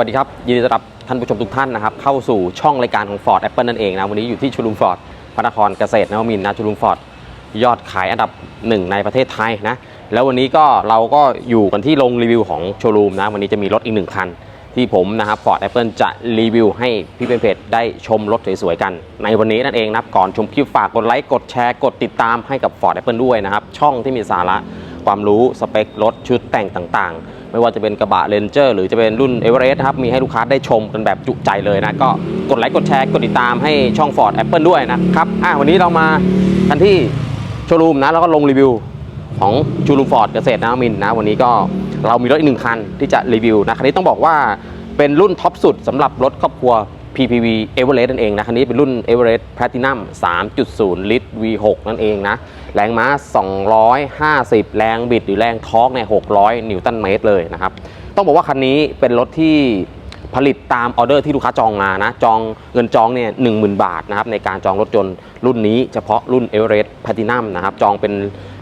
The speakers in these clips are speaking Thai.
สวัสดีครับ ยินดีต้อนรับท่านผู้ชมทุกท่านนะครับ เข้าสู่ช่องรายการของ Ford Apple นั่นเองนะ วันนี้อยู่ที่ชูรุมฟอร์ดพระนครเกษตรนวมินนะชูรุมฟอร์ดยอดขายอันดับหนึ่งในประเทศไทยนะ แล้ววันนี้ก็เราก็อยู่กันที่โรงรีวิวของโชว์รูมนะ วันนี้จะมีรถอีกหนึ่งคัน ที่ผมนะครับ Ford Apple จะรีวิวให้พี่เป็นเพจได้ชมรถสวยๆกัน ในวันนี้นั่นเองนะครับก่อนชมคลิปฝากกดไลค์กดแชร์กดติดตามให้กับ Ford Apple ด้วยนะครับช่องที่มีสาระความรู้สเปครถชุดแต่งต่างๆ ไม่ว่าจะเป็นกระบะเ a นเจอร์หรือจะเป็นรุ่นเอเวอเรสต์นะครับ มีให้ลูกค้าได้ชมกันแบบจุใจเลยนะ ก็กดไลค์กดแชร์ กดติดตามให้ช่อง Ford Apple ด้วยนะครับ อะวันนี้เรามากันที่โชว์รูมนะ แล้วก็ลงรีวิวของชูรูมฟอร์ดเกษตรนวมินนะ วันนี้ก็เรามีรถอีกหนึ่งคันที่จะรีวิวนะคันนี้ต้องบอกว่าเป็นรุ่นท็อปสุดสำหรับรถครอบครัว PPV Everest นั่นเองนะคันนี้เป็นรุ่น Everest Platinum 3.0 ลิตร V6 นั่นเองนะ แรงม้า 250 แรงบิดหรือแรงทอร์กเนี่ย600 นิวตันเมตรเลยนะครับ ต้องบอกว่าคันนี้เป็นรถที่ผลิตตามออเดอร์ที่ลูกค้าจองมานะ จองเงินจองเนี่ย10,000บาทนะครับในการจองรถยนต์รุ่นนี้เฉพาะรุ่น Everest Platinum นะครับ จองเป็น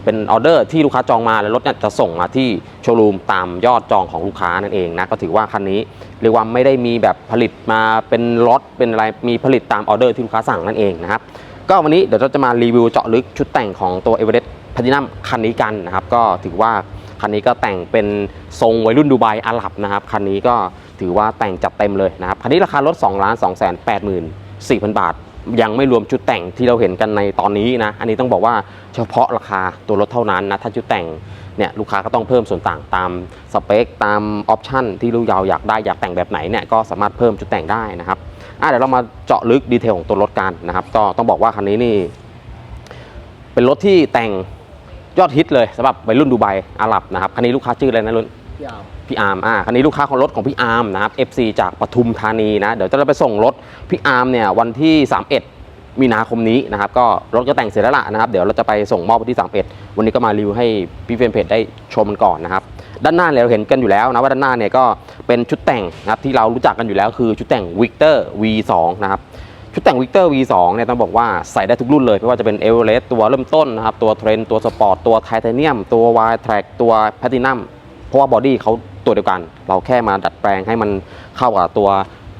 เป็นออเดอร์ที่ลูกค้าจองมาแล้วรถเนี่ยจะส่งมาที่โชว์รูมตามยอดจองของลูกค้านั่นเองนะ ก็ถือว่าคันนี้เรียกว่าไม่ได้มีแบบผลิตมาเป็นล็อตเป็นอะไรมีผลิตตามออเดอร์ที่ลูกค้าสั่งนั่นเองนะครับ ก็วันนี้เดี๋ยวเราจะมารีวิวเจาะลึกชุดแต่งของตัว e v e r e s t Platinum คันนี้กันนะครับ ก็ถือว่าคันนี้ก็แต่งเป็นทรงวัยรุ่นดูไบอาหรับนะครับ คันนี้ก็ถือว่าแต่งจัดเต็มเลยนะครับ คันนี้ราคารถ2 2 8 4 0 0 0 บาท ยังไม่รวมชุดแต่งที่เราเห็นกันในตอนนี้นะ อันนี้ต้องบอกว่าเฉพาะราคาตัวรถเท่านั้นนะ ถ้าชุดแต่งเนี่ยลูกค้าก็ต้องเพิ่มส่วนต่างตามสเปคตามออปชันที่ลูกยาวอยากได้อยากแต่งแบบไหนเนี่ยก็สามารถเพิ่มชุดแต่งได้นะครับ อะเดี๋ยวเรามาเจาะลึกดีเทลของตัวรถกันนะครับ ก็ต้องบอกว่าคันนี้นี่ เป็นรถที่แต่งยอดฮิตเลยสำหรับวัยรุ่นดูไบอาหรับนะครับคันนี้ลูกค้าชื่ออะไรนะรุ่นพี่อาร์มพี่อาร์มอ่าคันนี้ลูกค้าของรถของพี่อาร์มนะครับ FC จากปทุมธานีนะเดี๋ยวจะไปส่งรถพี่อาร์มเนี่ยวันที่ 31 มีนาคมนี้นะครับก็รถก็แต่งเสร็จแล้วล่ะนะครับ เดี๋ยวเราจะไปส่งมอบวันที่ 31 วันนี้ก็มารีวิวให้พี่เฟรนเพจได้ชมกันก่อนนะครับ ด้านหน้าเราเห็นกันอยู่แล้วนะว่าด้านหน้าเนี่ยก็เป็นชุดแต่งนะครับที่เรารู้จักกันอยู่แล้วคือชุดแต่ง Victor V2 นะครับชุดแต่ง Victor V2 เนี่ยต้องบอกว่าใส่ได้ทุกรุ่นเลย ไม่ว่าจะเป็น e v e r e s t ตัวเริ่มต้นนะครับตัวเทรนตัวสปอร์ตตัวไทเทเนียมตัว Y Track ตัวแพทินัมเพราะว่าบอดี้เขาตัวเดียวกัน เราแค่มาดัดแปลงให้มันเข้ากับตัว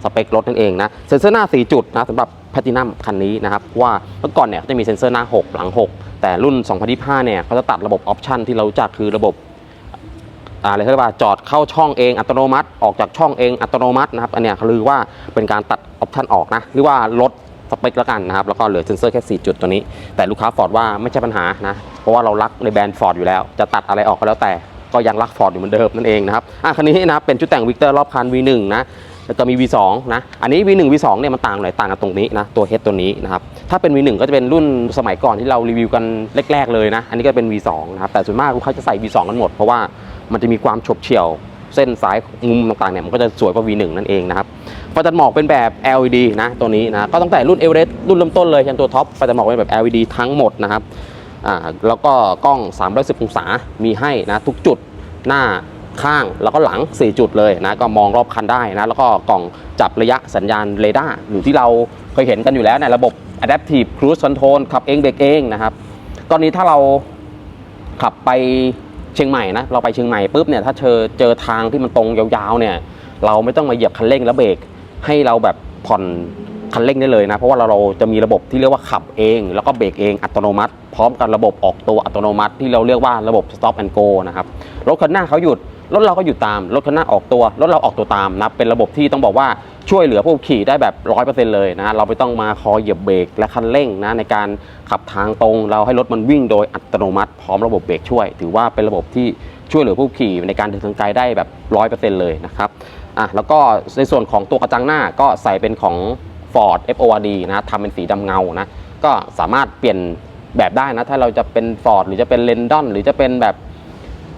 สเปครถนั่นเองนะเซ็นเซอร์หน้า 4 จุดนะสำหรับแพทินัมคันนี้นะครับว่าเมื่อก่อนเนี่ยจะมีเซ็นเซอร์หน้า 6 หลัง 6 แต่รุ่น 2025 เนี่ยเขาจะตัดระบบออปชันที่เรารู้จักคือระบบ อะไรเขาเรียกว่าจอดเข้าช่องเองอัตโนมัติ ออกจากช่องเองอัตโนมัตินะครับอันเนี้ยเขาเรียกว่าเป็นการตัดออปชันออกนะหรือว่าลดสเปคแล้วกันนะครับแล้วก็เหลือเซนเซอร์แค่ 4 จุดตัวนี้ แต่ลูกค้าฟอร์ดว่าไม่ใช่ปัญหานะ เพราะว่าเรารักในแบรนด์ฟอร์ดอยู่แล้ว จะตัดอะไรออกก็แล้วแต่ก็ยังรักฟอร์ดอยู่เหมือนเดิมนั่นเองนะครับอะคันนี้นะเป็นชุดแต่งวิกเตอร์รอบคัน V1 นะแล้วก็มี V2 นะ อันนี้ V1 V2 เนี่ยมันต่างหน่อยต่างกันตรงนี้นะ ตัว head ตัวนี้นะครับ ถ้าเป็น V1 ก็จะเป็นรุ่นสมัยก่อนที่เรารีวิวกันแรก ๆ เลยนะ อันนี้ก็เป็น V2 นะครับ แต่ส่วนมากลูกค้าจะใส่ V2 กันหมด เพราะว่า มันจะมีความฉบเฉี่ยว เส้นสายมุมต่างๆเนี่ยมันก็จะสวยกว่า V1 นั่นเองนะครับไฟตัดหมอกเป็นแบบ LED นะตัวนี้นะก็ตั้งแต่รุ่นเอเวอเรสต์รุ่นเริ่มต้นเลยยันตัวท็อปไฟตัดหมอกเป็นแบบ LED ทั้งหมดนะครับอ่าแล้วก็กล้อง 310 องศา มีให้นะทุกจุดหน้าข้างแล้วก็หลัง 4 จุดเลยนะก็มองรอบคันได้นะแล้วก็กล่องจับระยะสัญญาณเรดาร์หรือที่เราเคยเห็นกันอยู่แล้วในระบบ Adaptive Cruise Control ขับเองเบรกเองนะครับตอนนี้ถ้าเราขับไป ชียงใหม่นะเราไปเชียงใหม่ปุ๊บเนี่ยถ้าเจอเจอทางที่มันตรงยาวๆเนี่ยเราไม่ต้องมาเหยียบคันเร่งแล้วเบรกให้เราแบบผ่อนคันเร่งได้เลยนะ เพราะว่าเราเราจะมีระบบที่เรียกว่าขับเอง แล้วก็เบรกเองอัตโนมัติ พร้อมกับระบบออกตัวอัตโนมัติ ที่เราเรียกว่าระบบ stop and go นะครับรถคันหน้าเขาหยุด รถเราก็หยุดตามรถคันหน้าออกตัวรถเราออกตัวตามนะเป็นระบบที่ต้องบอกว่าช่วยเหลือผู้ขี่ได้แบบร้อยเปอร์เซ็นต์เลยนะเราไม่ต้องมาคอยเหยียบเบรกและคันเร่งนะในการขับทางตรง เราให้รถมันวิ่งโดยอัตโนมัติ พร้อมระบบเบรกช่วย ถือว่าเป็นระบบที่ช่วยเหลือผู้ขี่ในการเดินทางไกลได้แบบร้อยเปอร์เซ็นต์เลยนะครับอะแล้วก็ในส่วนของตัวกระจังหน้าก็ใส่เป็นของ Ford FORD นะทำเป็นสีดำเงานะก็สามารถเปลี่ยนแบบได้นะถ้าเราจะเป็น Ford หรือจะเป็น l e n d o n หรือจะเป็นแบบ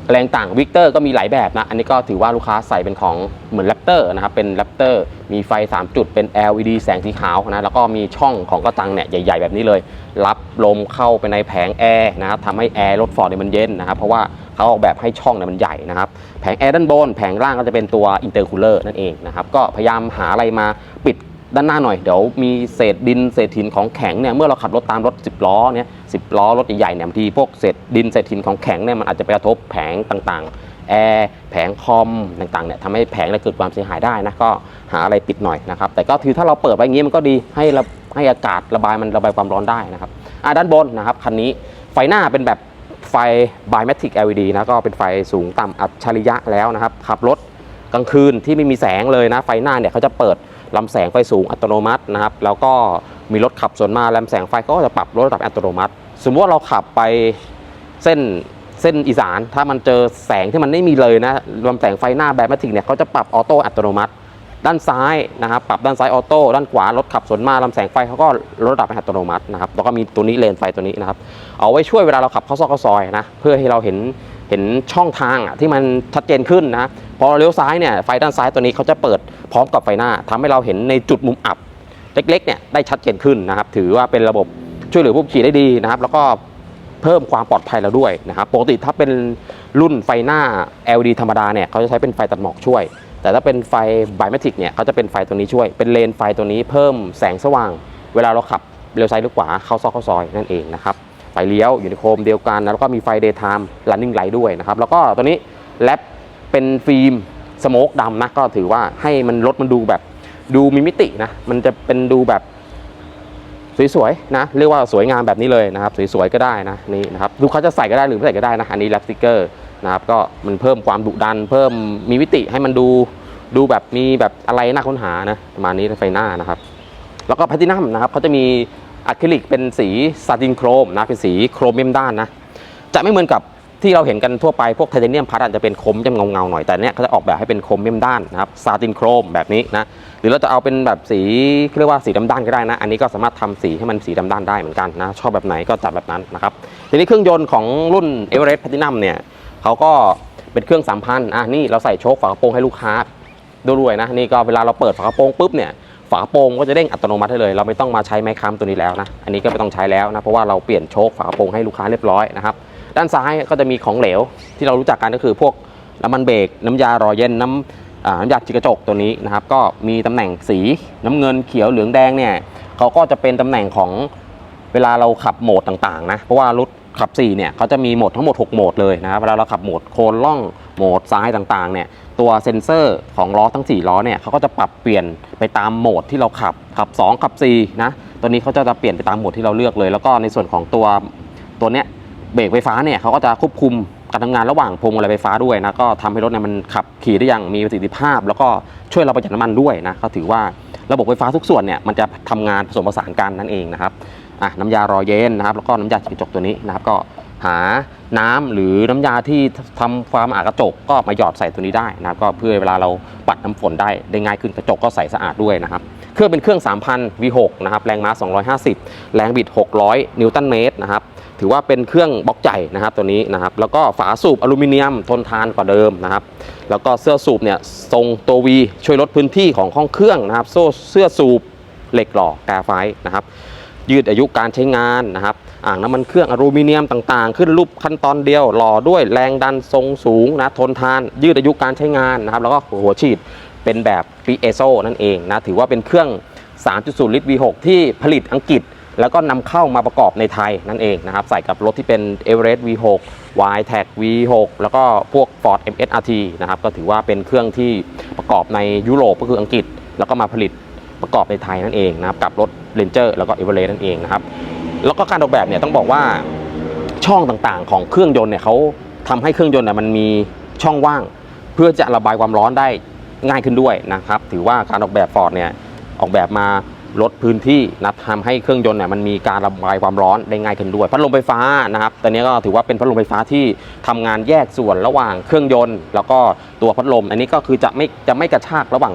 แรงต่างวิกเตอร์ก็มีหลายแบบนะ อันนี้ก็ถือว่าลูกค้าใส่เป็นของเหมือนแรปเตอร์นะครับ เป็นแรปเตอร์มีไฟ 3 จุดเป็น LED แสงสีขาวนะ แล้วก็มีช่องของกระจังเนี่ยใหญ่ ๆ แบบนี้เลย รับลมเข้าไปในแผงแอร์นะครับทำให้แอร์รถฟอร์ดเนี่ยมันเย็นนะครับ เพราะว่าเขาออกแบบให้ช่องเนี่ยมันใหญ่นะครับ แผงแอร์ด้านบน แผงล่างก็จะเป็นตัวอินเตอร์คูลเลอร์นั่นเองนะครับ ก็พยายามหาอะไรมาปิด ด้านหน้าหน่อยเดี๋ยวมีเศษดินเศษหินของแข็งเนี่ยเมื่อเราขับรถตามรถ 10 ล้อเนี่ยสิล้อรถใหญ่ๆเนี่ยบางทีพวกเศษดินเศษหินของแข็งเนี่ยมันอาจจะไปกระทบแผงต่างๆแอร์แผงคอมต่างๆเนี่ยทำให้แผงเนี่ยเกิดความเสียหายได้นะก็หาอะไรปิดหน่อยนะครับแต่ก็คือถ้าเราเปิดไว้อย่างนี้มันก็ดีให้ระให้อากาศระบายมันระบายความร้อนได้นะครับอะด้านบนนะครับคันนี้ไฟหน้าเป็นแบบไฟ Bimatic LED นะก็เป็นไฟสูงต่ำอัจฉริยะแล้วนะครับขับรถกลางคืนที่ไม่มีแสงเลยนะไฟหน้าเนี่ยเขาจะเปิด ลำแสงไฟสูงอัตโนมัตินะครับ แล้วก็มีรถขับส่วนมาลำแสงไฟก็จะปรับลดระดับอัตโนมัติ สมมติว่าเราขับไปเส้นเส้นอีสาน ถ้ามันเจอแสงที่มันไม่มีเลยนะลำแสงไฟหน้าแบบแมทริกเนี่ยเขาจะปรับออโต้อัตโนมัติ ด้านซ้ายนะครับปรับด้านซ้ายออโต้ด้านขวารถขับสวนมาลำแสงไฟเขาก็ลดระดับให้อัตโนมัตินะครับแล้วก็มีตัวนี้เลนไฟตัวนี้นะครับเอาไว้ช่วยเวลาเราขับเข้าซอกเข้าซอยนะเพื่อให้เราเห็น เห็นช่องทางอะที่มันชัดเจนขึ้นนะพอเราเลี้ยวซ้ายเนี่ยไฟด้านซ้ายตัวนี้เขาจะเปิดพร้อมกับไฟหน้าทำให้เราเห็นในจุดมุมอับเล็กๆเนี่ยได้ชัดเจนขึ้นนะครับ ถือว่าเป็นระบบช่วยเหลือผู้ขี่ได้ดีนะครับ แล้วก็เพิ่มความปลอดภัยเราด้วยนะครับปกติถ้าเป็นรุ่นไฟหน้า LED ธรรมดาเนี่ยเขาจะใช้เป็นไฟตัดหมอกช่วย แต่ถ้าเป็นไฟ Bimatic เนี่ยเขาจะเป็นไฟตัวนี้ช่วย เป็นเลนไฟตัวนี้เพิ่มแสงสว่าง เวลาเราขับเลี้ยวซ้ายหรือขวาเข้าซอกเข้าซอยนั่นเองนะครับ ไฟเลี้ยวอยู่ในโคมเดียวกันนะแล้วก็มีไฟ daytime running light ด้วยนะครับ แล้วก็ตัวนี้แรปเป็นฟิล์มสโมกดำนะก็ถือว่าให้มันรถมันดูแบบดูมีมิตินะ มันจะเป็นดูแบบสวยๆนะ เรียกว่าสวยงามแบบนี้เลยนะครับ สวยๆก็ได้นะนี่นะครับลูกค้าจะใส่ก็ได้หรือไม่ใส่ก็ได้นะอันนี้แรปสติกเกอร์นะครับก็มันเพิ่มความดุดัน เพิ่มมีมิติให้มันดูดูแบบมีแบบอะไรน่าค้นหานะประมาณนี้ไฟหน้านะครับ แล้วก็แพลตินัมนะครับเขาจะมี อะคริลิกเป็นสีซาตินโครมนะเป็นสีโครเมียมด้านนะจะไม่เหมือนกับที่เราเห็นกันทั่วไปพวกไทเทเนียมพัดอาจจะเป็นคมจะเงาเงาๆหน่อยแต่เนี้ยเขาจะออกแบบให้เป็นครเมียมด้านนะครับซาตินโครมแบบนี้นะหรือเราจะเอาเป็นแบบสีเรียกว่าสีดำด้านก็ได้นะ อันนี้ก็สามารถทำสีให้มันสีดำด้านได้เหมือนกันนะชอบแบบไหนก็จัดแบบนั้นนะครับทีนี้เครื่องยนต์ของรุ่น e v e r e s t Platinum เนี่ยเขาก็เป็นเครื่องสามพันอะนี่เราใส่โชคฝากระโปรงให้ลูกค้าด้วยนะนี่ก็เวลาเราเปิดฝากระโปรงปุ๊บเนี่ย ฝากระโปรงก็จะเด้งอัตโนมัติให้เลย เราไม่ต้องมาใช้ไม้ค้ำตัวนี้แล้วนะ อันนี้ก็ไม่ต้องใช้แล้วนะเพราะว่าเราเปลี่ยนโชคฝากระโปรงให้ลูกค้าเรียบร้อยนะครับ ด้านซ้ายก็จะมีของเหลว ที่เรารู้จักกันก็คือพวกน้ำมันเบรกน้ำยารอเย็นน้ำน้ำยาจิกกระจกตัวนี้นะครับ ก็มีตำแหน่งสีน้ำเงินเขียวเหลืองแดงเนี่ยเขาก็จะเป็นตำแหน่งของเวลาเราขับโหมดต่างๆนะเพราะว่ารถขับ4เนี่ยเขาจะมีโหมดทั้งหมด 6 โหมดเลยนะครับเวลาเราขับโหมดโคนล่องโหมดซ้ายต่างๆเนี่ยตัวเซ็นเซอร์ของล้อทั้ง 4 ล้อเนี่ยเขาก็จะปรับเปลี่ยนไปตามโหมดที่เราขับ ขับ 2 ขับ 4 นะ ตัวนี้เขาจะจะเปลี่ยนไปตามโหมดที่เราเลือกเลย แล้วก็ในส่วนของตัวตัวเนี้ยเบรกไฟฟ้าเนี่ยเขาก็จะควบคุมการทำงานระหว่างพวงมาลัยไฟฟ้าด้วยนะก็ทำให้รถเนี่ยมันขับขี่ได้อย่างมีประสิทธิภาพ แล้วก็ช่วยเราประหยัดน้ำมันด้วยนะเขาถือว่าระบบไฟฟ้าทุกส่วนเนี่ยมันจะทำงานผสมผสานกันนั่นเองนะครับอะน้ำยารอเย็นนะครับแล้วก็น้ำยาจิกกระจกตัวนี้นะครับก็ หาน้ำหรือน้ำยาที่ทำความสะอาดกระจกก็มาหยอดใส่ตัวนี้ได้นะครับก็เพื่อเวลาเราปัดน้ำฝนได้ได้ง่ายขึ้นกระจกก็ใสสะอาดด้วยนะครับเครื่องเป็นเครื่อง 3,000 V6 นะครับแรงม้า 250 แรงบิด 600 นิวตันเมตรนะครับถือว่าเป็นเครื่องบล็อกใหญ่นะครับตัวนี้นะครับแล้วก็ฝาสูบอลูมิเนียมทนทานกว่าเดิมนะครับแล้วก็เสื้อสูบเนี่ยทรงตัววีช่วยลดพื้นที่ของห้องเครื่องนะครับโซ่เสื้อสูบเหล็กหล่อกาไฟนะครับ ยืดอายุการใช้งานนะครับ อ่างน้ำมันเครื่องอลูมิเนียมต่างๆ ขึ้นรูปขั้นตอนเดียวหล่อด้วยแรงดันทรงสูงนะทนทาน ยืดอายุการใช้งานนะครับ แล้วก็หัวฉีดเป็นแบบปีเอโซนั่นเองนะถือว่าเป็นเครื่อง 3.0 ลิตร V6 ที่ผลิตอังกฤษ แล้วก็นำเข้ามาประกอบในไทยนั่นเองนะครับ ใส่กับรถที่เป็น Everest V6 y t a g V6 แล้วก็พวก Ford MSRT นะครับก็ถือว่าเป็นเครื่องที่ประกอบในยุโรปก็คืออังกฤษ แล้วก็มาผลิต ประกอบในไทยนั่นเองนะครับกับรถ Ranger แล้วก็ e v e r e s t นั่นเองนะครับแล้วก็การออกแบบเนี่ยต้องบอกว่าช่องต่างๆ ของเครื่องยนต์เนี่ยเขาทำให้เครื่องยนต์เนี่ยมันมีช่องว่าง เพื่อจะระบายความร้อนได้ง่ายขึ้นด้วยนะครับ ถือว่าการออกแบบฟอร์ดเนี่ยออกแบบมาลดพื้นที่นะทำให้เครื่องยนต์เนี่ยมันมีการระบายความร้อนได้ง่ายขึ้นด้วย พัดลมไฟฟ้านะครับตอนนี้ก็ถือว่าเป็นพัดลมไฟฟ้าที่ทำงานแยกส่วนระหว่างเครื่องยนต์ แล้วก็ตัวพัดลม อันนี้ก็คือจะไม่จะไม่กระชากระหว่าง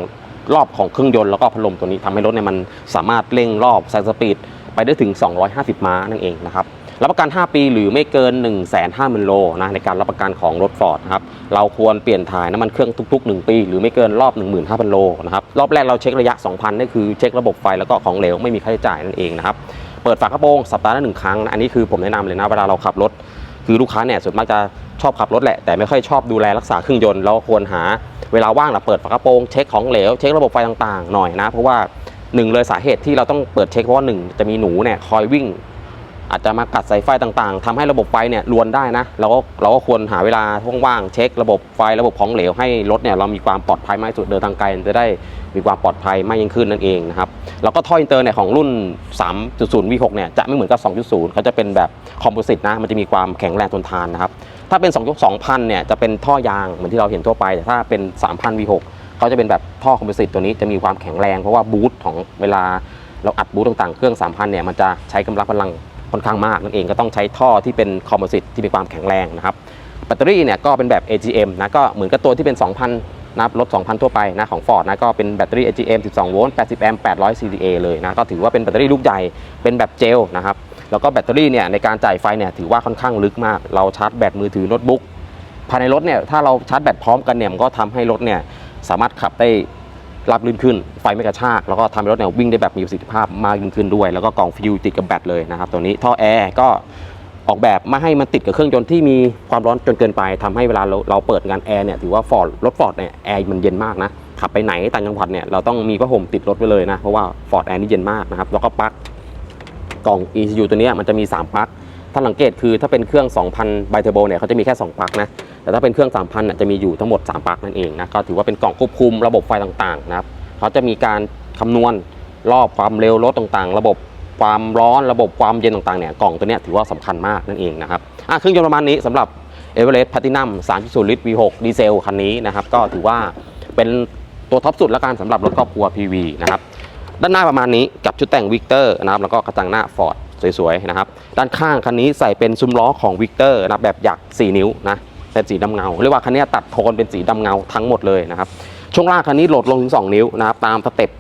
รอบของเครื่องยนต์แล้วก็พัดลมตัวนี้ทำให้รถเนี่ยมันสามารถเร่งรอบแซงสปีดไปได้ถึง 250 ม้านั่นเองนะครับรับประกัน 5 ปีหรือไม่เกิน 1 5 0 0 0 0โลนะในการรับประกันของรถฟอร์ดนะครับเราควรเปลี่ยนถ่ายน้ำมันเครื่องทุก ๆ 1 ปี หรือไม่เกินรอบ 15,000 โลนะครับรอบแรกเราเช็คระยะ 2,000นี่คือเช็คระบบไฟแล้วก็ของเหลวไม่มีค่าใช้จ่ายนั่นเองนะครับเปิดฝากระโปรงสัปดาห์ละหนึ่งครั้งนะอันนี้คือผมแนะนำเลยนะเวลาเราขับรถ คือลูกค้าเนี่ยส่วนมากจะ อบขับรถแหละ แต่ไม่ค่อยชอบดูแลรักษาเครื่องยนต์เราควรหาเวลาว่างเราเปิดฝากระโปรงเช็คของเหลวเช็คระบบไฟต่างๆ หน่อยนะ เพราะว่าหนึ่งเลยสาเหตุที่เราต้องเปิดเช็คเพราะว่าหนึ่งจะมีหนูเนี่ยคอยวิ่ง อาจจะมากัดสายไฟต่างๆทำให้ระบบไฟเนี่ยรวนได้นะเราก็เราก็ควรหาเวลาว่างๆเช็ค ระบบไฟระบบของเหลวให้รถเนี่ยเรามีความปลอดภัยมากที่สุดเดินทางไกลจะได้มีความปลอดภัยมากยิ่งขึ้นนั่นเองนะครับแล้วก็ท่ออินเตอร์เนี่ยของรุ่น 3.0 V6 เนี่ยจะไม่เหมือนกับ 2.0 เขาจะเป็นแบบคอมโพสิตนะมันจะมีความแข็งแรงทนทานนะครับ ถ้าเป็น2 2,000เนี่ยจะเป็นท่อยางเหมือนที่เราเห็นทั่วไป แต่ถ้าเป็น 3,000 V6 เขาจะเป็นแบบท่อคอมโพสิตตัวนี้จะมีความแข็งแรง เพราะว่าบูทของเวลาเราอัดบูทต่างๆ เครื่อง 3,000เนี่ยมันจะใช้กำลังพลังค่อนข้างมากนั่นเองก็ต้องใช้ท่อที่เป็นคอมโพสิตที่มีความแข็งแรงนะครับแบตเตอรี่เนี่ยก็เป็นแบบ AGM นะก็เหมือนกับตัวที่เป็น 2,000นะครับรถ 2,000 ทั่วไปนะของ Ford นะก็เป็นแบตเตอรี่ AGM 12 โวลต์ 80 แอมป์ 800 CDA เลยนะก็ถือว่าเป็นแบตเตอรี่ลูกใหญ่เป็นแบบเจลนะครับ แล้วก็แบตเตอรี่เนี่ยในการจ่ายไฟเนี่ยถือว่าค่อนข้างลึกมาก เราชาร์จแบตมือถือโน้ตบุ๊กภายในรถเนี่ยถ้าเราชาร์จแบตพร้อมกันเนี่ยมันก็ทำให้รถเนี่ยสามารถขับได้ราบรื่นขึ้น ไฟไม่กระชาก แล้วก็ทำให้รถเนี่ยวิ่งได้แบบมีประสิทธิภาพมากยิ่งขึ้นด้วย แล้วก็กล่องฟิวติดกับแบตเลยนะครับตัวนี้ท่อแอร์ก็ออกแบบม่ให้มันติดกับเครื่องยนต์ที่มีความร้อนจนเกินไปทำให้เวลาเราเราเปิดงานแอร์เนี่ยถือว่าฟอร์ดรถฟอร์ดเนี่ยแอร์มันเย็นมากนะขับไปไหนต่างจังหวัดเนี่ยเราต้องมีผ้าห่มติดรถไปเลยนะเพราะว่าฟอร์ดแอร์นี่เย็นมากนะครับแล้วก็ปลั๊ก กล่อง ECU ตัวนี้มันจะมี 3 ปลั๊ก ถ้าสังเกตคือถ้าเป็นเครื่อง 2,000ไบเทอร์โบเนี่ยเขาจะมีแค่ 2 ปลั๊กนะ แต่ถ้าเป็นเครื่อง 3,000น่ะจะมีอยู่ทั้งหมด 3 ปลั๊กนั่นเองนะ ก็ถือว่าเป็นกล่องควบคุมระบบไฟต่างๆนะครับเขาจะมีการคำนวณรอบความเร็วรถต่างๆ ระบบความร้อนระบบความเย็นต่างๆเนี่ยกล่องตัวนี้ถือว่าสำคัญมากนั่นเองนะครับอะเครื่องยนต์ประมาณนี้สำหรับ e v e r e s t Platinum 3.0 ลิตร V6 ดีเซลคันนี้นะครับก็ถือว่าเป็นตัวท็อปสุดและกันสำหรับรถครอบครัว PV นะครับ ด้านหน้าประมาณนี้กับชุดแต่งวิกเตอร์นะครับแล้วก็กระจังหน้าฟอร์ดสวยๆนะครับด้านข้างคันนี้ใส่เป็นซุ้มล้อของวิกเตอร์นะแบบหยัก 4 นิ้วนะเป็นสีดำเงาเรียกว่าคันนี้ตัดโทนเป็นสีดำเงาทั้งหมดเลยนะครับช่วงล่างคันนี้โหลดลงถึง 2 นิ้วนะครับตามสเต็ป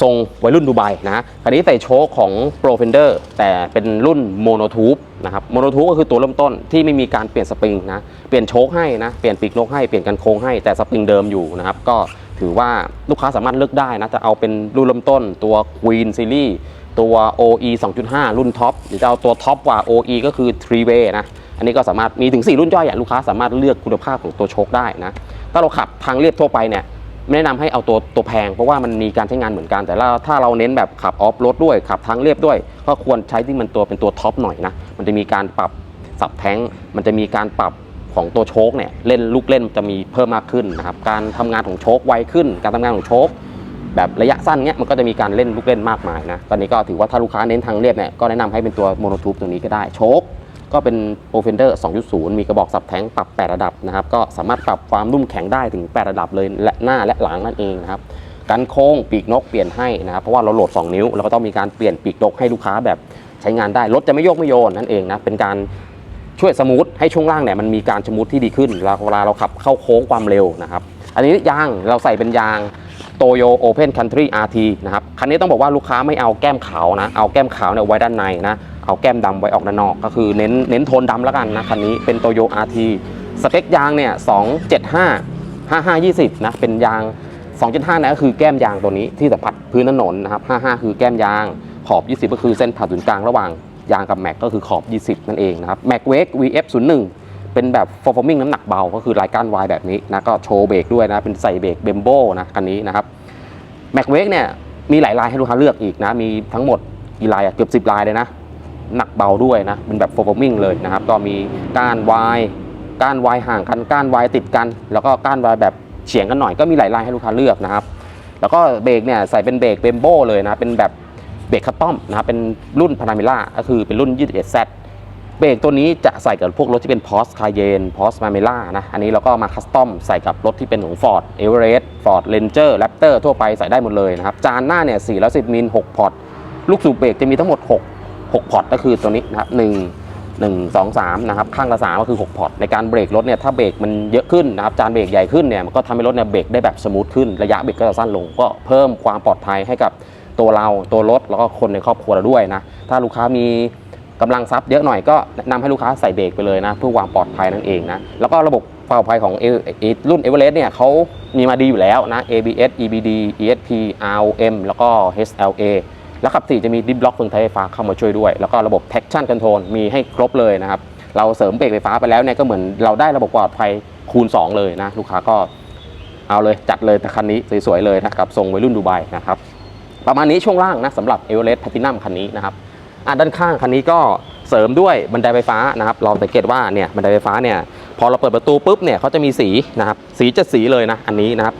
ทรงวัยรุ่นดูไบนะคันนี้ใส่โชคของ Pro Fender แต่เป็นรุ่นโมโนทูบนะครับโมโนทูบก็คือตัวเริ่มต้นที่ไม่มีการเปลี่ยนสปริงนะเปลี่ยนโชคให้นะเปลี่ยนปีกนกให้เปลี่ยนกันโค้งให้แต่สปริงเดิมอยู่นะครับก็ถือว่าลูกค้าสามารถเลือกได้นะจะเอาเป็นรุ่นเริ่มต้นตัว Queen Series ตัว OE 2.5 รุ่นท็อปหรือจะเอาตัวท็อปกว่า OE ก็คือ3 way นะอันนี้ก็สามารถมีถึง 4 รุ่นย่อยอะลูกค้าสามารถเลือกคุณภาพของตัวโชคได้นะถ้าเราขับทางเรียบทั่วไปเนี่ย ไม่แนะนำให้เอาตัวตัวแพง เพราะว่ามันมีการใช้งานเหมือนกัน แต่ถ้าถ้าเราเน้นแบบขับออฟโรดด้วยขับทางเรียบด้วย ก็ควรใช้ที่มันตัวเป็นตัวท็อปหน่อยนะมันจะมีการปรับสับแท้งมันจะมีการปรับของตัวโชคเนี่ยเล่นลูกเล่นจะมีเพิ่มมากขึ้นนะครับการทำงานของโชคไวขึ้น การทำงานของโชคแบบระยะสั้นเนี้ยมันก็จะมีการเล่นลูกเล่นมากมายนะตอนนี้ก็ถือว่าถ้าลูกค้าเน้นทางเรียบเนี่ยก็แนะนำให้เป็นตัวโมโนทูบตัวนี้ก็ได้โชค ก็เป็น p r o f e n d e r 2.0 มีกระบอกสับแทงปรับ 8 ระดับนะครับ ก็สามารถปรับความนุ่มแข็งได้ถึง 8 ระดับเลยและหน้าและหลังนั่นเองนะครับกันโค้งปีกนกเปลี่ยนให้นะครับ เพราะว่าเราโหลด 2 นิ้วเราก็ต้องมีการเปลี่ยนปีกนกให้ลูกค้าแบบใช้งานได้ รถจะไม่โยกไม่โยนนั่นเองนะ เป็นการช่วยสมูทให้ช่วงล่างเนี่ยมันมีการสมูทที่ดีขึ้นเวลาเวลาเราขับเข้าโค้งความเร็วนะครับ อันนี้ยางเราใส่เป็นยางโตโย Open Country RT นะครับ คันนี้ต้องบอกว่าลูกค้าไม่เอาแก้มขาวนะ เอาแก้มขาวเนี่ยไว้ด้านในนะ เอาแก้มดำไว้ออกด้านนอก ก็คือเน้นเน้นโทนดำแล้วกันนะคันนี้เป็นโตโย RT สเปคยางเนี่ย275 5520นะเป็นยาง275นะก็คือแก้มยางตัวนี้ที่สัมผัสพื้นถนนนะครับ55 คือแก้มยางขอบ 20 ก็คือเส้นผ่าศูนย์กลางระหว่างยางกับแม็กก็คือขอบ 20 นั่นเองนะครับแม็กเวก VF01 เป็นแบบ performing น้ำหนักเบา ก็คือรายการวายแบบนี้นะก็โชว์เบรกด้วยนะ เป็นใส่เบรกเบมโบนะคันนี้นะครับแม็กเวกเนี่ยมีหลายลายให้ลูกค้าเลือกอีกนะ มีทั้งหมดกี่ลายอะเกือบ 10 ลายเลยนะ หนักเบาด้วยนะ เป็นแบบ performing เลยนะครับก็มีก้านวายก้านวายห่างกันก้านวายติดกัน แล้วก็ก้านวายแบบเฉียงกันหน่อยก็มีหลายลายให้ลูกค้าเลือกนะครับ แล้วก็เบรกเนี่ยใส่เป็นเบรกเบมโบเลยนะเป็นแบบเบรกคัตตอมนะครับเป็นรุ่นพานามิล่าก็คือเป็นรุ่น 21Z เบรกตัวนี้จะใส่กับพวกรถที่เป็น Porsche Cayenne Porsche Panamera นะ อันนี้เราก็มาคัสตอมใส่กับรถที่เป็นของ Ford Everest Ford Ranger Raptor ทั่วไปใส่ได้หมดเลยนะครับ จานหน้าเนี่ย 410 มิล 6 พอร์ต ลูกสูบเบรกจะมีทั้งหมด 6 6พอร์ตก็คือตัวนี้นะครับ1 1 2 3นะครับข้างละ3ก็คือ 6 พอร์ตในการเบรกรถเนี่ยถ้าเบรกมันเยอะขึ้นนะครับจานเบรกใหญ่ขึ้นเนี่ยมันก็ทำให้รถเนี่ยเบรกได้แบบสมูทขึ้นระยะเบรกก็จะสั้นลง ก็เพิ่มความปลอดภัยให้กับตัวเราตัวรถแล้วก็คนในครอบครัวเราด้วยนะถ้าลูกค้ามีกำลังทรัพย์เยอะหน่อยก็แนะนำให้ลูกค้าใส่เบรกไปเลยนะเพื่อความปลอดภัยนั่นเองนะแล้วก็ระบบความปลอดภัยของรุ่น e v e r e s t เนี่ยเขามีมาดีอยู่แล้วนะ ABS EBD ESP ROM แล้วก็ HLA แล้วขับ 4 จะมีดิฟล็อกเฟืองท้ายไฟฟ้าเข้ามาช่วยด้วย แล้วก็ระบบ traction control มีให้ครบเลยนะครับ เราเสริมเบรกไฟฟ้าไปแล้วเนี่ยก็เหมือนเราได้ระบบปลอดภัยคูณ 2 เลยนะ ลูกค้าก็เอาเลยจัดเลยแต่คันนี้สวยๆเลยนะครับทรงวัยรุ่นดูไบนะครับประมาณนี้ช่วงล่างนะสำหรับ e v e r e s t Platinum คันนี้นะครับอะด้านข้างคันนี้ก็เสริมด้วยบันไดไฟฟ้านะครับ เราสังเกตว่าเนี่ยบันไดไฟฟ้าเนี่ยพอเราเปิดประตูปุ๊บเนี่ยเขาจะมีสีนะครับสีจ็ดสีเลยนะอันนี้นะครับ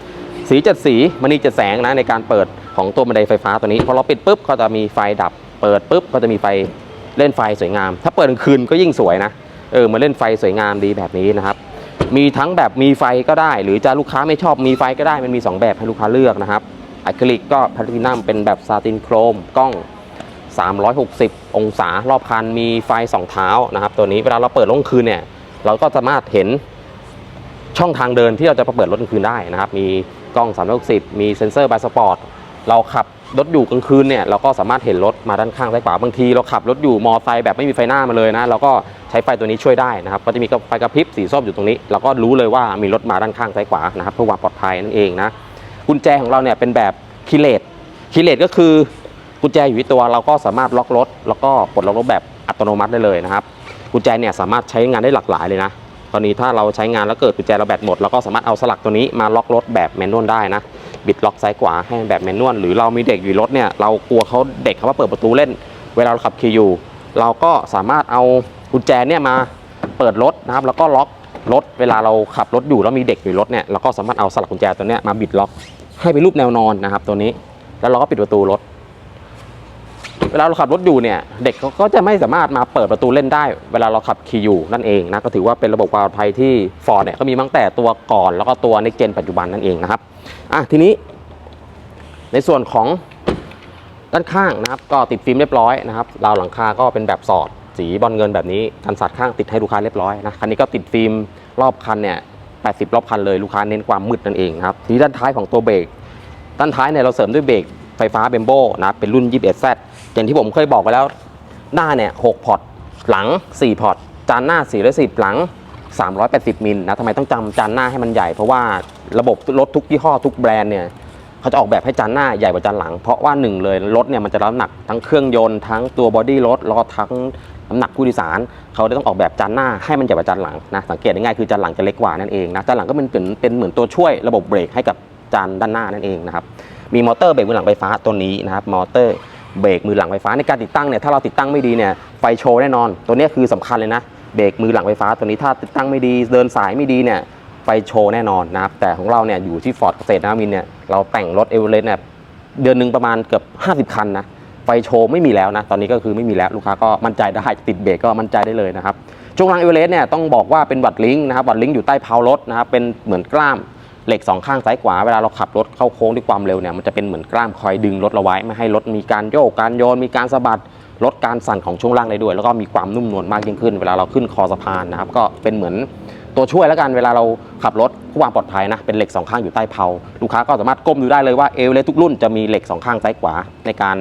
สีเจ็ดสีมันนี่เจ็ดแสงนะในการเปิดของตัวบันไดไฟฟ้าตัวนี้พอเราปิดปุ๊บก็จะมีไฟดับ เปิดปุ๊บก็จะมีไฟเล่นไฟสวยงาม ถ้าเปิดกลางคืนก็ยิ่งสวยนะเออมาเล่นไฟสวยงามดีแบบนี้นะครับ มีทั้งแบบมีไฟก็ได้ หรือจะลูกค้าไม่ชอบมีไฟก็ได้มันมี 2 แบบให้ลูกค้าเลือกนะครับอะคริลิกก็พลตินัมเป็นแบบซาตินโครมกล้อง 360 องศารอบคันมีไฟสองเท้านะครับตัวนี้เวลาเราเปิดกลางคืนเนี่ยเราก็สามารถเห็นช่องทางเดินที่เราจะเปิดรถกลางคืนได้นะครับ มี กล้อง 360 มีเซ็นเซอร์บายสปอร์ตเราขับรถอยู่กลางคืนเนี่ยเราก็สามารถเห็นรถมาด้านข้างซ้ายขวาบางทีเราขับรถอยู่มอไซค์แบบไม่มีไฟหน้ามาเลยนะเราก็ใช้ไฟตัวนี้ช่วยได้นะครับก็จะมีไฟกระพริบสีส้มอยู่ตรงนี้ เราก็รู้เลยว่ามีรถมาด้านข้างซ้ายขวานะครับเพื่อความปลอดภัยนั่นเองนะกุญแจของเราเนี่ยเป็นแบบคิเลตคิเลตก็คือกุญแจอยู่ที่ตัวเราก็สามารถล็อกรถ แล้วก็ปลดล็อกรถแบบอัตโนมัติได้เลยนะครับกุญแจเนี่ยสามารถใช้งานได้หลากหลายเลยนะ ตอนนี้ถ้าเราใช้งานแล้วเกิดกุญแจเราแบตหมดเราก็สามารถเอาสลักตัวนี้มาล็อกรถแบบแมนนวลได้นะบิดล็อกซ้ายขวาให้แบบแมนนวลหรือเรามีเด็กอยู่รถเนี่ยเรากลัวเขาเด็กเขามาเปิดประตูเล่น เวลาเราขับขี่อยู่เราก็สามารถเอากุญแจเนี่ยมาเปิดรถนะครับ แล้วก็ล็อกรถเวลาเราขับรถอยู่แล้วมีเด็กอยู่รถเนี่ยเราก็สามารถเอาสลักกุญแจตัวเนี้ยมาบิดล็อกให้เป็นรูปแนวนอนนะครับตัวนี้ แล้วเราก็ปิดประตูรถ เวลาเราขับรถอยู่เนี่ย เด็กเขาก็จะไม่สามารถมาเปิดประตูเล่นได้ เวลาเราขับขี่อยู่นั่นเองนะก็ถือว่าเป็นระบบความปลอดภัยที่ Ford เนี่ยเขามีตั้งแต่ตัวก่อนแล้วก็ตัว Next Gen ปัจจุบันนั่นเองนะครับอะทีนี้ ในส่วนของด้านข้างนะครับ ก็ติดฟิล์มเรียบร้อยนะครับราวหลังคาก็เป็นแบบสอดสีบอลเงินแบบนี้กันสัดข้างติดให้ลูกค้าเรียบร้อยนะคันนี้ก็ติดฟิล์มรอบคันเนี่ย80 รอบคันเลยลูกค้าเน้นความมืดนั่นเองนะครับทีนี้ด้านท้ายของตัวเบรกด้านท้ายเนี่ยเราเสริมด้วยเบรกไฟฟ้าเบมโบนะเป็นรุ่น 21Z อย่างที่ผมเคยบอกไปแล้ว หน้าเนี่ย6พอร์ตหลัง 4 พอร์ต จานหน้า 410 หลัง 380 มิลนะทำไมต้องจำจานหน้าให้มันใหญ่ เพราะว่าระบบรถทุกยี่ห้อทุกแบรนด์เนี่ยเขาจะออกแบบให้จานหน้าใหญ่กว่าจานหลัง เพราะว่าหนึ่งเลยรถเนี่ยมันจะรับน้ำหนักทั้งเครื่องยนต์ทั้งตัวบอดี้รถแล้วก็ทั้งน้ำหนักผู้โดยสาร เขาเลยต้องออกแบบจานหน้าให้มันใหญ่กว่าจานหลังนะสังเกตง่ายคือจานหลังจะเล็กกว่านั่นเองนะจานหลังก็เป็นเป็นเป็นเหมือนตัวช่วยระบบเบรกให้กับจานด้านหน้านั่นเองนะครับมีมอเตอร์เบรกมือหลังไฟฟ้าตัวนี้นะครับมอเตอร์ เบรกมือหลังไฟฟ้าในการติดตั้งเนี่ยถ้าเราติดตั้งไม่ดีเนี่ยไฟโชว์แน่นอน ตัวนี้คือสำคัญเลยนะเบรกมือหลังไฟฟ้าตัวนี้ถ้าติดตั้งไม่ดีเดินสายไม่ดีเนี่ยไฟโชว์แน่นอนนะครับแต่ของเราเนี่ยอยู่ที่ฟอร์ดเกษตรนวมินเนี่ยเราแต่งรถเอเวอเรสต์เนี่ยเดือนหนึ่งประมาณเกือบ 50 คันนะไฟโชว์ไม่มีแล้วนะ ตอนนี้ก็คือไม่มีแล้วลูกค้าก็มั่นใจได้ติดเบรกก็มั่นใจได้เลยนะครับช่วงล่างเอเวอเรสต์เนี่ยต้องบอกว่าเป็นวัดลิงก์นะครับวัดลิงก์อยู่ใต้เพารถนะครับเป็นเหมือนกล้าม เหล็กสองข้างซ้ายขวาเวลาเราขับรถเข้าโค้งด้วยความเร็วเนี่ยมันจะเป็นเหมือนกล้ามคอยดึงรถเราไว้ไม่ให้รถมีการโยกการโยนมีการสะบัดลดการสั่นของช่วงล่างได้ด้วย แล้วก็มีความนุ่มนวลมากยิ่งขึ้น เวลาเราขึ้นคอสะพานนะครับก็เป็นเหมือนตัวช่วยแล้วกันเวลาเราขับรถเพื่อความปลอดภัยนะเป็นเหล็กสองข้างอยู่ใต้เพลาลูกค้าก็สามารถก้มดูได้เลยว่าเอวเลยทุกรุ่นจะมีเหล็กสองข้างซ้ายขวาในการ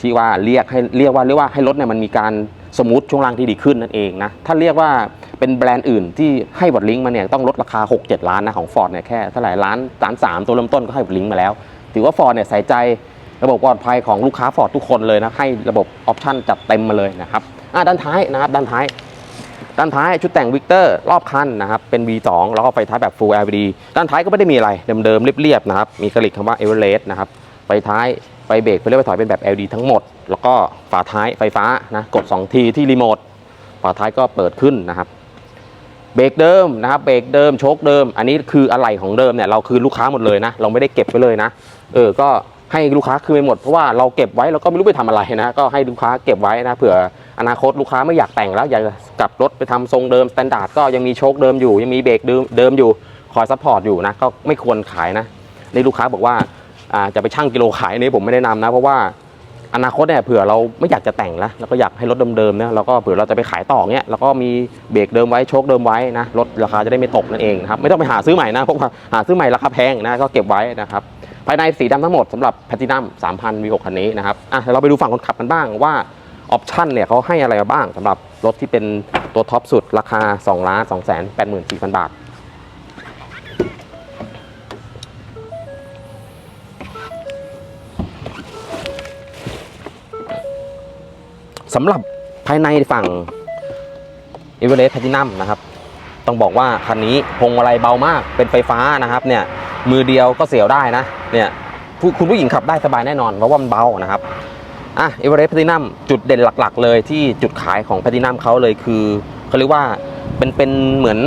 ที่ว่าเรียกให้เรียกว่าเรียกว่าให้รถเนี่ยมันมีการสมูทช่วงล่างที่ดีขึ้นนั่นเองนะถ้าเรียกว่า เป็นแบรนด์อื่นที่ให้บอดลิงก์มาเนี่ยต้องลดราคา 6-7 ล้านนะของ Ford เนี่ยแค่เท่าไหร่ล้านล้านสามตัวเริ่มต้นก็ให้บอดลิงก์มาแล้ว ถือว่า Ford เนี่ยใส่ใจระบบปลอดภัยของลูกค้า Ford ทุกคนเลยนะให้ระบบออปชั่นจัดเต็มมาเลยนะครับอะด้านท้ายนะครับด้านท้าย ด้านท้ายชุดแต่งวิกเตอร์รอบคันนะครับเป็น V2 แล้วก็ไฟท้ายแบบ Full LED ด้านท้ายก็ไม่ได้มีอะไรเดิมๆเรียบๆนะครับมีกระลิกคำว่า Everest นะครับไฟท้ายไฟเบรกไฟเลี้ยวไฟถอยเป็นแบบ LED ทั้งหมด แล้วก็ฝาท้ายไฟฟ้านะกด 2 ทีที่รีโมทฝาท้ายก็เปิดขึ้นนะครับ เบรกเดิมนะครับเบรกเดิมโชคเดิม อันนี้คืออะไหล่ของเดิมเนี่ยเราคือลูกค้าหมดเลยนะ เราไม่ได้เก็บไว้เลยนะ เออก็ให้ลูกค้าคืนไปหมดเพราะว่าเราเก็บไว้เราก็ไม่รู้ไปทำอะไรนะก็ให้ลูกค้าเก็บไว้นะเผื่ออนาคตลูกค้าไม่อยากแต่งแล้วอยากกลับรถไปทำทรงเดิมสแตนดาร์ดก็ยังมีโชคเดิมอยู่ ยังมีเบรกเดิมเดิมอยู่คอยซัพพอร์ตอยู่นะก็ไม่ควรขายนะนี่ลูกค้าบอกว่าอ่าจะไปชั่งกิโลขายอันนี้ผมไม่แนะนำนะเพราะว่า อนาคตเนี่ยเผื่อเราไม่อยากจะแต่งแล้วเราก็อยากให้รถเดิมๆเนี่ยเราก็เผื่อเราจะไปขายต่อเนี่ยเราก็มีเบรกเดิมไว้โชคเดิมไว้นะรถราคาจะได้ไม่ตกนั่นเองนะครับไม่ต้องไปหาซื้อใหม่นะเพราะว่าหาซื้อใหม่ราคาแพงนะก็เก็บไว้นะครับภายในสีดำทั้งหมดสำหรับแพทินัม3,000 V6 คันนี้นะครับอะเราไปดูฝั่งคนขับกันบ้างว่าออปชั่นเนี่ยเขาให้อะไรมาบ้างสำหรับรถที่เป็นตัวท็อปสุดราคา2ล้าน2 8 4 0 0 0 บาท สำหรับภายในฝั่ง e v e r e s t Platinum นะครับ ต้องบอกว่าคันนี้พวงมาลัยเบามากเป็นไฟฟ้านะครับเนี่ยมือเดียวก็เสียวได้นะเนี่ยคุณผู้หญิงขับได้สบายแน่นอนเพราะว่ามันเบานะครับอะเอเวอเรสต์แพทินัมจุดเด่นหลัก ๆ เลยที่จุดขายของแพทินัมเขาเลยคือเขาเรียกว่าเป็นเป็นเหมือน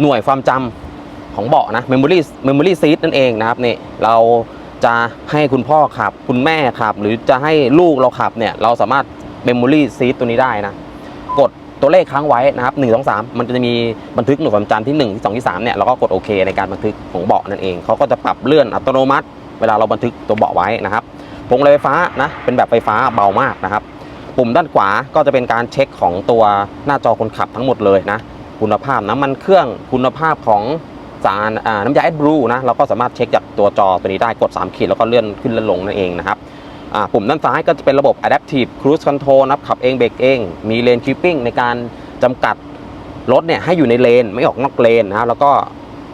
หน่วยความจำของเบาะนะ Memory Memory Seat นั่นเองนะครับนี่เราจะให้คุณพ่อขับ คุณแม่ขับ หรือจะให้ลูกเราขับเนี่ยเราสามารถ Memory Seat ตัวนี้ได้นะ กดตัวเลขค้างไว้นะครับ1 2 3มันจะมีบันทึกหน่วยความจำที่1ที่2ที่3เนี่ยเราก็กดโอเคในการบันทึกของเบาะนั่นเองเขาก็จะปรับเลื่อนอัตโนมัติ เวลาเราบันทึกตัวเบาะไว้นะครับพวงมาลัยไฟฟ้านะเป็นแบบไฟฟ้าเบามากนะครับ ปุ่มด้านขวาก็จะเป็นการเช็คของตัวหน้าจอคนขับทั้งหมดเลยนะคุณภาพน้ำมันเครื่องคุณภาพของสารน้ำยาแอดบลูนะเราก็สามารถเช็คจากตัวจอตัวนี้ได้กด 3 ขีดแล้วก็เลื่อนขึ้นเลื่อนลงนั่นเองนะครับ ปุ่มด้านซ้ายก็จะเป็นระบบ Adaptive Cruise Control นับขับเองเบรกเอง มีเลน Keeping ในการจำกัดรถเนี่ยให้อยู่ในเลนไม่ออกนอกเลนนะครับแล้วก็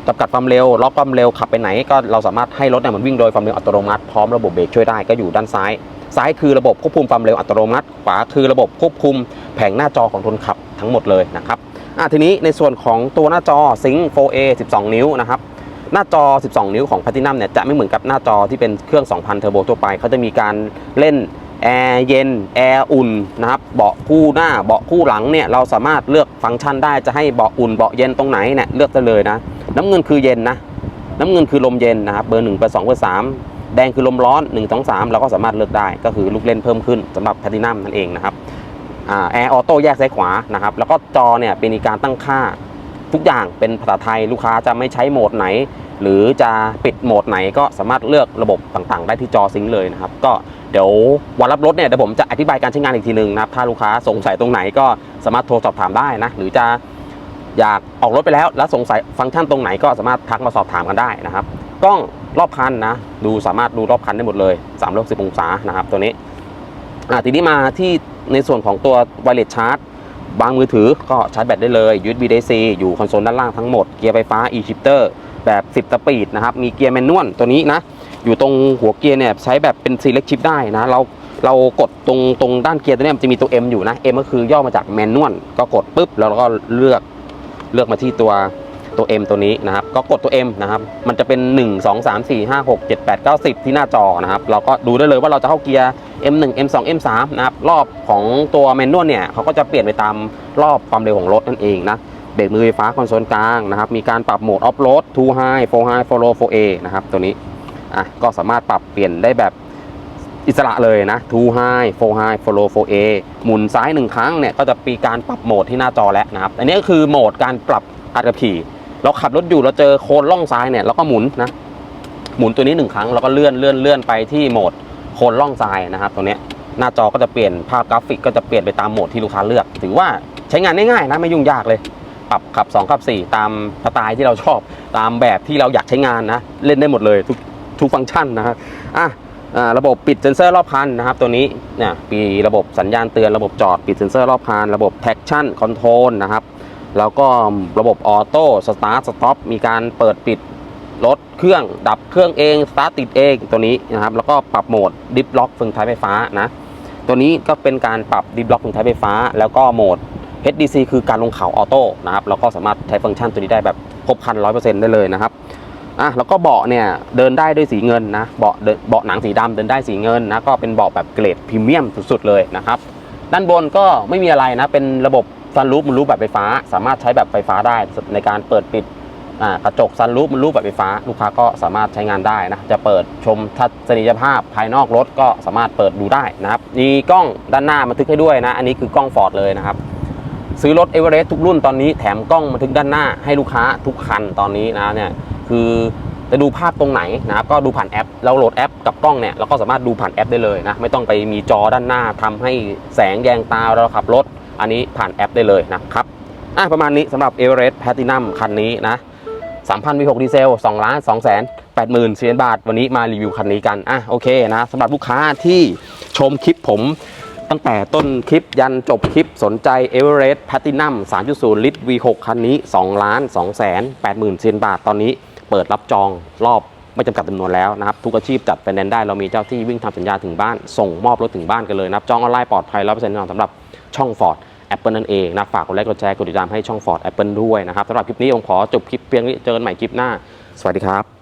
จำกัดความเร็วล็อกความเร็วขับไปไหน ก็เราสามารถให้รถเนี่ยมันวิ่งโดยความเร็วอัตโนมัติพร้อมระบบเบรกช่วยได้ก็อยู่ด้านซ้าย ซ้ายคือระบบควบคุมความเร็วอัตโนมัติ ขวาคือระบบควบคุมแผงหน้าจอของคนขับทั้งหมดเลยนะครับอะทีนี้ในส่วนของตัวหน้าจอ Sync 4A 12 นิ้วนะครับ หน้าจอ 12 นิ้วของ Platinum เนี่ยจะไม่เหมือนกับหน้าจอที่เป็นเครื่อง 2,000 เทอร์โบทั่วไป เขาจะมีการเล่นแอร์เย็น แอร์อุ่นนะครับ เบาะคู่หน้า เบาะคู่หลังเนี่ยเราสามารถเลือกฟังก์ชันได้ จะให้เบาะอุ่น เบาะเย็นตรงไหนเนี่ยเลือกได้เลยนะ น้ำเงินคือเย็นนะ น้ำเงินคือลมเย็นนะครับ เบอร์1เบอร์2เบอร์3แดงคือลมร้อน 1 2 3 เราก็สามารถเลือกได้ ก็คือลูกเล่นเพิ่มขึ้นสำหรับ Platinum นั่นเองนะครับแอร์ออโต้แยกซ้ายขวานะครับ แล้วก็จอเนี่ยเป็นการตั้งค่า ทุกอย่างเป็นภาษาไทยลูกค้าจะไม่ใช้โหมดไหน หรือจะปิดโหมดไหนก็สามารถเลือกระบบต่างๆ ได้ที่จอซิงค์เลยนะครับ ก็เดี๋ยววันรับรถเนี่ยเดี๋ยวผมจะอธิบายการใช้งานอีกทีหนึ่งนะครับถ้าลูกค้าสงสัยตรงไหนก็สามารถโทรสอบถามได้นะหรือจะอยากออกรถไปแล้ว แล้วสงสัยฟังก์ชันตรงไหนก็สามารถทักมาสอบถามกันได้นะครับกล้องรอบคันนะดูสามารถดูรอบคันได้หมดเลย360องศานะครับตัวนี้อะทีนี้มาที่ในส่วนของตัว wireless charge บา งมือถือก็ชาร์จแบตได้เลย USB DC อยู่คอนโซลด้านล่างทั้งหมด เกียร์ไฟฟ้า e-shifter แบบ 10 สปีดนะครับ มีเกียร์แมนนวลตัวนี้นะ อยู่ตรงหัวเกียร์เนี่ยใช้แบบเป็น select shift ได้นะ เราเรากดตรงตรงด้านเกียร์ตัวนี้มันจะมีตัว M อยู่นะ M ก็คือย่อมาจากแมนนวลก็กดปุ๊บแล้วเราก็เลือกเลือกมาที่ตัวตัว M ตัวนี้นะครับ ก็กดตัว M นะครับ มันจะเป็น 1 2 3 4 5 6 7 8 9 10 ที่หน้าจอนะครับ เราก็ดูได้เลยว่าเราจะเข้าเกียร์ M1 M2 M3 นะครับรอบของตัวแมนนวลเนี่ยเขาก็จะเปลี่ยนไปตามรอบความเร็วของรถนั่นเองนะเบรกมือไฟฟ้าคอนโซลกลางนะครับมีการปรับโหมดออฟโรด2 high 4 high 4 low 4A นะครับตัวนี้อะก็สามารถปรับเปลี่ยนได้แบบอิสระเลยนะ2 high 4 high 4 low 4A หมุนซ้ายหนึ่งครั้งเนี่ยก็จะมีการปรับโหมดที่หน้าจอแล้วนะครับอันนี้ก็คือโหมดการปรับการขับขี่เราขับรถอยู่เราเจอโคนล่องซ้ายเนี่ยเราก็หมุนนะหมุนตัวนี้หนึ่งครั้งแล้วก็เลื่อนเลื่อนเลื่อนไปที่โหมด โคนล่องซ้ายนะครับตรงนี้หน้าจอก็จะเปลี่ยนภาพกราฟิกก็จะเปลี่ยนไปตามโหมดที่ลูกค้าเลือก ถือว่าใช้งานง่ายๆนะไม่ยุ่งยากเลย ปรับขับ 2 ขับ 4 ตามสไตล์ที่เราชอบตามแบบที่เราอยากใช้งานนะ เล่นได้หมดเลยทุกทุกฟังก์ชันนะครับอะอ่าระบบปิดเซ็นเซอร์รอบคันนะครับ ตัวนี้เนี่ยมีระบบสัญญาณเตือนระบบจอดปิดเซ็นเซอร์รอบคันระบบ traction control นะครับแล้วก็ระบบออโต้สตาร์ทสต็อปมีการเปิดปิด รถเครื่องดับเครื่องเองสตาร์ทติดเองตัวนี้นะครับ แล้วก็ปรับโหมดดิฟล็อกฟืองท้ายไฟฟ้านะ ตัวนี้ก็เป็นการปรับดิฟล็อกฟืองท้ายไฟฟ้า แล้วก็โหมด HDC คือการลงเขาออโต้นะครับแล้วก็สามารถใช้ฟังก์ชันตัวนี้ได้แบบครบคันร้อยเปอร์เซ็นต์ได้เลยนะครับอะแล้วก็เบาะเนี่ยเดินได้ด้วยสีเงินนะเบาะเดินบาะหนังสีดำเดินได้สีเงินนะก็เป็นเบาะแบบเกรดพรีเมียมสุดๆเลยนะครับด้านบนก็ไม่มีอะไรนะเป็นระบบซันรูฟมันรูฟแบบไฟฟ้า สามารถใช้แบบไฟฟ้าได้ในการเปิดปิด กระจกซันรูฟมันรูฟแบบไฟฟ้า ลูกค้าก็สามารถใช้งานได้นะจะเปิดชมทัศนียภาพภายนอกรถก็สามารถเปิดดูได้นะครับมีกล้องด้านหน้าบันทึกให้ด้วยนะ อันนี้คือกล้องฟอร์ดเลยนะครับซื้อรถเอเวอเรสต์ทุกรุ่นตอนนี้แถมกล้องบันทึกด้านหน้าให้ลูกค้าทุกคันตอนนี้นะเนี่ยคือจะดูภาพตรงไหนนะครับก็ดูผ่านแอปเราโหลดแอปกับกล้องเนี่ยเราก็สามารถดูผ่านแอปได้เลยนะไม่ต้องไปมีจอด้านหน้าทำให้แสงแยงตาเราขับรถ อันนี้ผ่านแอปได้เลยนะครับอะประมาณนี้สำหรับ e v e r e s t Platinum คันนี้นะ 3,000 V6 ดีเซล2ล้าน2แสน8หมื่นเสียนบาท วันนี้มารีวิวคันนี้กัน อะโอเคนะสำหรับลูกค้าที่ชมคลิปผมตั้งแต่ต้นคลิปยันจบคลิปสนใจ e v e r e s t Platinum 3.0 ลิตร V6 คันนี้2ล้าน2แสน8หมื่นเซียนบาทตอนนี้เปิดรับจองรอบไม่จำกัดจำนวนแล้วนะครับ ทุกอาชีพจัดไฟแนนซ์ได้เรามีเจ้าที่วิ่งทำสัญญาถึงบ้าน ส่งมอบรถถึงบ้านกันเลยนะครับ จองออนไลน์ปลอดภัย100%แน่นอนสำหรับช่อง Ford Apple นั่นเองนะฝากกดไลค์กดแชร์กดติดตามให้ช่อง Ford Apple ด้วยนะครับสำหรับคลิปนี้ผมขอจบคลิปเพียงนี้เจอกันใหม่คลิปหน้า สวัสดีครับ